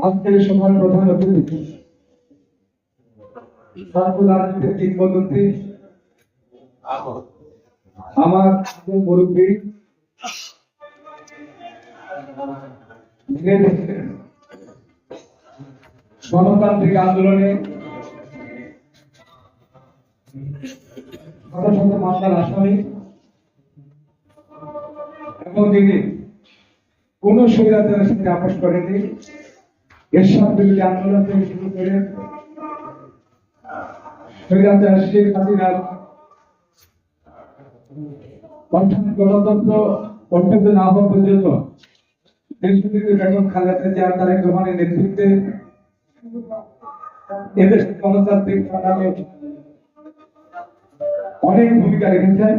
আজকের সভার প্রধান অতিথি আমার মুরব্বী গণতান্ত্রিক আন্দোলনে এবং তিনি কোন সাথে আপোষ করেনি এরশাদ বিরোধী আন্দোলন থেকে শুরু করে স্বৈরাচার শেখ হাসিনার গণতন্ত্র কণ্ঠিত না হওয়া পর্যন্ত দেশপ্রীতি বেগম খালেদা জিয়া, তারেক রহমানের নেতৃত্বে এদেশ গণতান্ত্রিক সংগ্রামে অনেক ভূমিকা রেখেছেন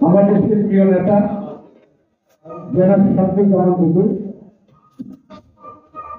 আমাদের দেশের প্রিয় নেতা জামান টুকু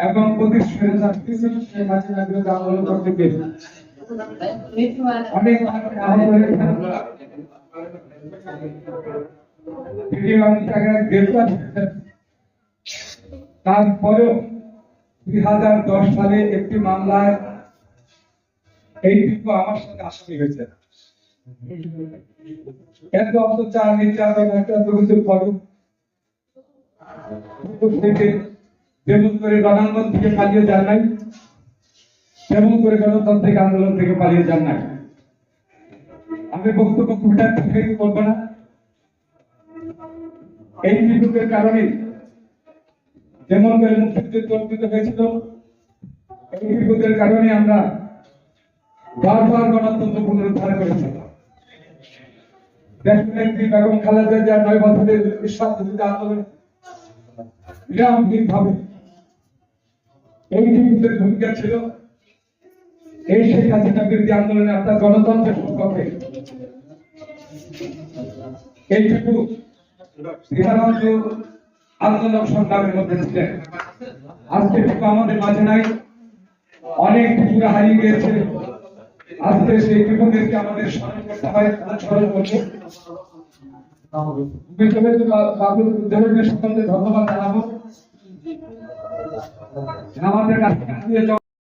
এবং বিরোধী আন্দোলন করতে হয়েছেন তারপরেও দুই হাজার দশ সালে একটি মামলায় এই দীর্ঘ আমার সাথে আসামি হয়েছে। এত অত্যাচার, নির্যাতন একটা দুর্নীতির পরে যেমন করে রণাঙ্গন থেকে পালিয়ে যান নাই। তেমন করে গণতান্ত্রিক আন্দোলন থেকে পালিয়ে যান নাই। আমি বক্তব্য খুবটা থেকে করব না। এই বিদ্যুতের কারণে যেমন করে মুক্তিযুদ্ধ অর্জিত হয়েছিল, এই বিদ্যুতের কারণে আমরা বারবার গণতন্ত্র পুনরুদ্ধার করেছি। দেশনেত্রী বেগম খালেদা জিয়া নয় বছরের নিঃস্বার্থিতা আন্দোলন নিরামহীন ভাবে এই ভূমিকা ছিল এই শেখ হাসিনা বিরোধী আন্দোলনে আপনার গণতন্ত্রের পক্ষে। এইটুকু আন্দোলন সংগ্রামের মধ্যে ছিলেন। আজকে টুকু আমাদের মাঝে নাই। অনেক টুকুরা হারিয়ে গিয়েছে। আজকে সেই টুকুদেরকে আমাদের স্মরণ করতে হয় স্মরণ করব। বিপ্লবের বাবুল উদ্যোগের সম্বন্ধে ধন্যবাদ জানাব আমাদের কাছে